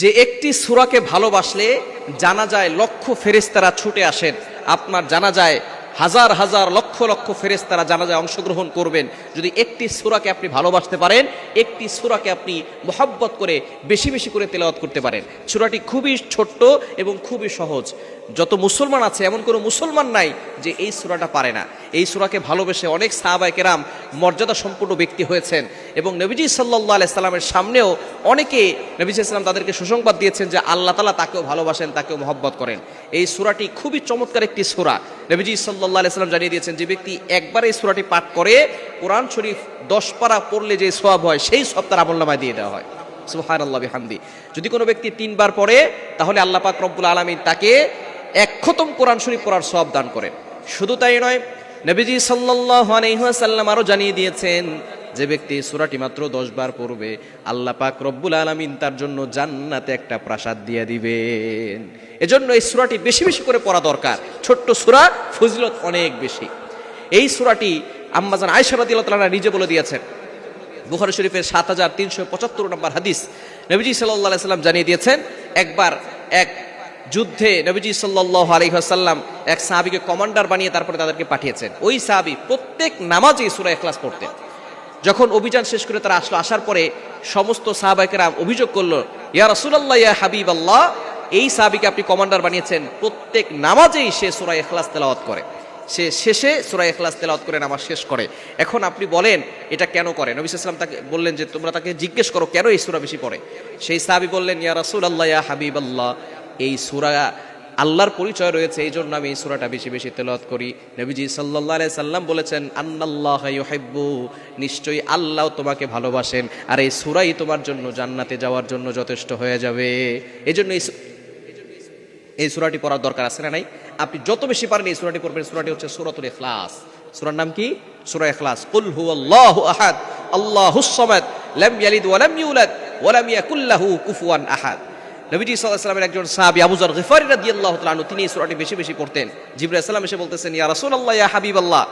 যে একটি সুরাকে ভালোবাসলে জানা যায় লক্ষ ফেরেস্তারা ছুটে আসেন। আপনার জানা যায় হাজার হাজার লক্ষ লক্ষ ফেরেস্তারা জানা যায় অংশগ্রহণ করবেন। যদি একটি সুরাকে আপনি ভালোবাসতে পারেন, একটি সুরাকে আপনি মোহাব্বত করে বেশি বেশি করে তেলাওয়াত করতে পারেন। সুরাটি খুবই ছোট্ট এবং খুবই সহজ। যত মুসলমান আছে, এমন কোনো মুসলমান নাই যে এই সুরাটা পারে না। এই সুরাকে ভালোবেসে অনেক সাহাবাই কেরাম মর্যাদা সম্পূর্ণ ব্যক্তি হয়েছেন। এবং নবীজি সাল্লাহ আলাইসাল্লামের সামনেও অনেকে নবীজি ইসলাম তাদেরকে সুসংবাদ দিয়েছেন যে আল্লাহ তালা তাকেও ভালোবাসেন, তাকেও মহব্বত করেন। এই সুরাটি খুবই চমৎকার একটি সুরা। নবীজি সাল্লাহ আলাইসাল্লাম জানিয়ে দিয়েছেন, যে ব্যক্তি একবার এই সুরাটি পাঠ করে কোরআন শরীফ দশ পারা পড়লে যে সোয়াব হয়, সেই সব তার আমলনামায় দিয়ে দেওয়া হয়। সুহান আল্লাহ যদি কোনো ব্যক্তি তিনবার পড়ে, তাহলে আল্লাহ পাক রব্বুল আলমিন তাকে এক খতম কোরআন শরীফ পড়ার সব দান করেন। শুধু তাই নয়, নবীজি সাল্লাহ আলহাসাল্লাম আরও জানিয়ে দিয়েছেন যে ব্যক্তি সুরাটি মাত্র দশ বার পড়বে, আল্লাহ পাক রব্বুল আলমিন তার জন্য জান্নাতে একটা প্রাসাদ দিয়ে দিবেন। এজন্য এই সুরাটি বেশি বেশি করে পড়া দরকার। ছোট্ট সুরা ফজিলত অনেক বেশি। এই সুরাটি আম্মাজান আয়সাবাদ নিজে বলে দিয়েছেন। বুখারি শরীফের সাত হাজার তিনশো পঁচাত্তর নম্বর হাদিস নবীজি সাল্লাম জানিয়ে দিয়েছেন, একবার এক যুদ্ধে নবীজি সাল্লাহ আলহিহাসাল্লাম এক সাহাবিকে কমান্ডার বানিয়ে তারপরে তাদেরকে পাঠিয়েছেন। ওই সাহাবি প্রত্যেক নামাজে সুরা এখলাস পড়তেন। যখন অভিযান শেষ করে তারা আসলো, আসার পরে সমস্ত সাহাবাইকেরা অভিযোগ করল, ইয়া রসুল্লাহ ইয়া হাবিব আল্লাহ এই সাহাবিকে আপনি কমান্ডার বানিয়েছেন। প্রত্যেক নামাজেই সে সুরা এখলাস তেলাওয়াত করে। সে শেষে সুরা এখলাস তেলাওয়াত করে নামাজ শেষ করে। এখন আপনি বলেন, এটা কেন করে? নবী ইসলাম তাকে বললেন যে, তোমরা তাকে জিজ্ঞেস করো, কেন এই সুরা বেশি পড়ে? সেই সাহাবি বললেন, ইয়া রসুল আল্লাহ ইয়া হাবিব আল্লাহ এই সুরা আল্লাহর পরিচয় রয়েছে এই জন্য আমি এই সুরাটা বেশি বেশি তেলাওয়াত করি। নবীজি সাল্লাহ সাল্লাম বলেছেন, আন্নাল্লাহ ইউহিব্বু নিশ্চয়ই আল্লাহ তোমাকে ভালোবাসেন। আর এই সুরাই তোমার জন্য জান্নাতে যাওয়ার জন্য যথেষ্ট হয়ে যাবে। এই জন্য এই এই সুরাটি পড়ার দরকার আছে না নাই? আপনি যত বেশি পারেন এই সুরাটি পড়বেন। সুরাটি হচ্ছে সুরাতুল ইখলাস। সুরার নাম কি? সুরা ইখলাস। কুল হু আল্লাহু আহাদ, আল্লাহুস সামাদ, লাম ইয়ালিদ ওয়া লাম ইউলাদ, ওয়া লাম ইয়াকুল লাহু কুফুয়ান আহাদ। নবীজি সাল্লাহামের একজন সাহাবি আবুজার যর রাদি আল্লাহ তালু তিনি এই সুরাটি বেশি বেশি পড়তেন। জিবরা সাল্লাম এসে বলতেছেন, ইয়া রাসুল আল্লাহ ইয়া হাবিব আল্লাহ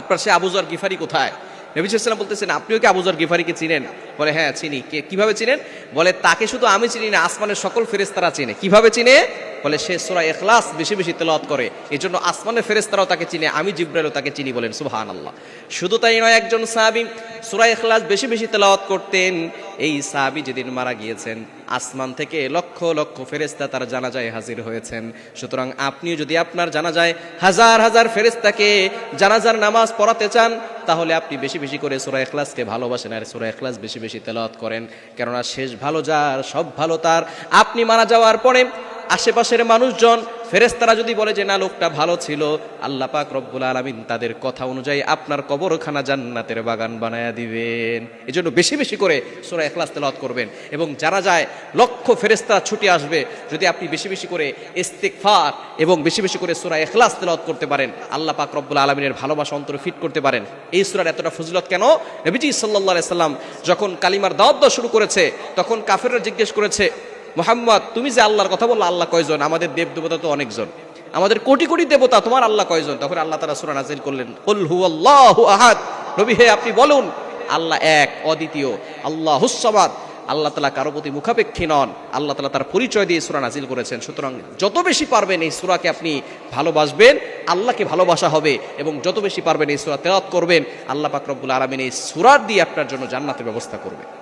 আপনার সে আবুজার গিফারি কোথায়? নবী সাল্লাম বলতেছেন, আপনিও কি আবুজর গিফারিকে চিনেন? বলে হ্যাঁ চিনি। কে, কীভাবে চিনেন? বলে, তাকে শুধু আমি চিনি না, আসমানের সকল ফেরেস্তারা চিনে। কীভাবে চিনে? বলে, সে সুরা এখলাস বেশি বেশি তেলাওয়াত করে এই জন্য আসমানের ফেরেস্তারাও তাকে চিনে, আমি জিব্রাইলও তাকে চিনি, বলেন সুবহান আল্লাহ শুধু তাই নয়, একজন সাহাবী সুরা এখলাস বেশি বেশি তেলাওয়াত করতেন। এই সাহাবী যেদিন মারা গিয়েছেন, আসমান থেকে লক্ষ লক্ষ ফেরেস্তা তার জানাজায় হাজির হয়েছেন। সুতরাং আপনিও যদি আপনার জানাজায় হাজার হাজার ফেরেস্তাকে জানাজার নামাজ পড়াতে চান তাহলে আপনি বেশি বেশি করে সুরা এখলাসকে ভালোবাসেন আর সুরা এখলাস বেশি বেশি তেলাওয়াত করেন। কেননা শেষ ভালো যার, সব ভালো তার। আপনি মারা যাওয়ার পরে আশেপাশের মানুষজন ফেরেস্তারা যদি বলে যে, না, লোকটা ভালো ছিল, আল্লাহ পাক রব্বুল আলমিন তাদের কথা অনুযায়ী আপনার কবরখানা জান্নাতের বাগান বানায়া দিবেন। এই জন্য বেশি বেশি করে সুরা এখলাস তেলাওয়াত করবেন। এবং যারা যায়, লক্ষ ফেরেস্তারা ছুটে আসবে, যদি আপনি বেশি বেশি করে ইস্তেকফার এবং বেশি বেশি করে সুরা এখলাস তেলাওয়াত করতে পারেন, আল্লাহ পাক রব্বুল আলমিনের ভালোবাসা অন্তরে ফিট করতে পারেন। এই সুরার এতটা ফজিলত কেন? নবীজি সাল্লাহ সাল্লাম যখন কালিমার দাওয়াত শুরু করেছে, তখন কাফেররা জিজ্ঞেস করেছে মোহাম্মদ, তুমি যে আল্লাহর কথা বলল, আল্লাহ কয়জন? আমাদের দেব দেবতা তো অনেকজন। আমাদের কোটি কোটি দেবতা, তোমার আল্লাহ কয়জন? তখন আল্লাহ তারা সুরা নাজিল করলেন, কুল হু আল্লাহু আহাদ। নবী হে, আপনি বলুন, আল্লাহ এক, অদ্বিতীয় আল্লাহ হুসাবাদ আল্লাহ তালা কারও প্রতি মুখাপেক্ষী নন, আল্লাহ তালা তার পরিচয় দিয়ে সুরা নাজিল করেছেন। সুতরাং যত বেশি পারবেন এই সুরাকে আপনি ভালোবাসবেন, আল্লাহকে ভালোবাসা হবে, এবং যত বেশি পারবেন এই সুরা তেলাত করবেন, আল্লাহ পাক রব্বুল আলমিন এই সুরার দিয়ে আপনার জন্য জান্নাতের ব্যবস্থা করবে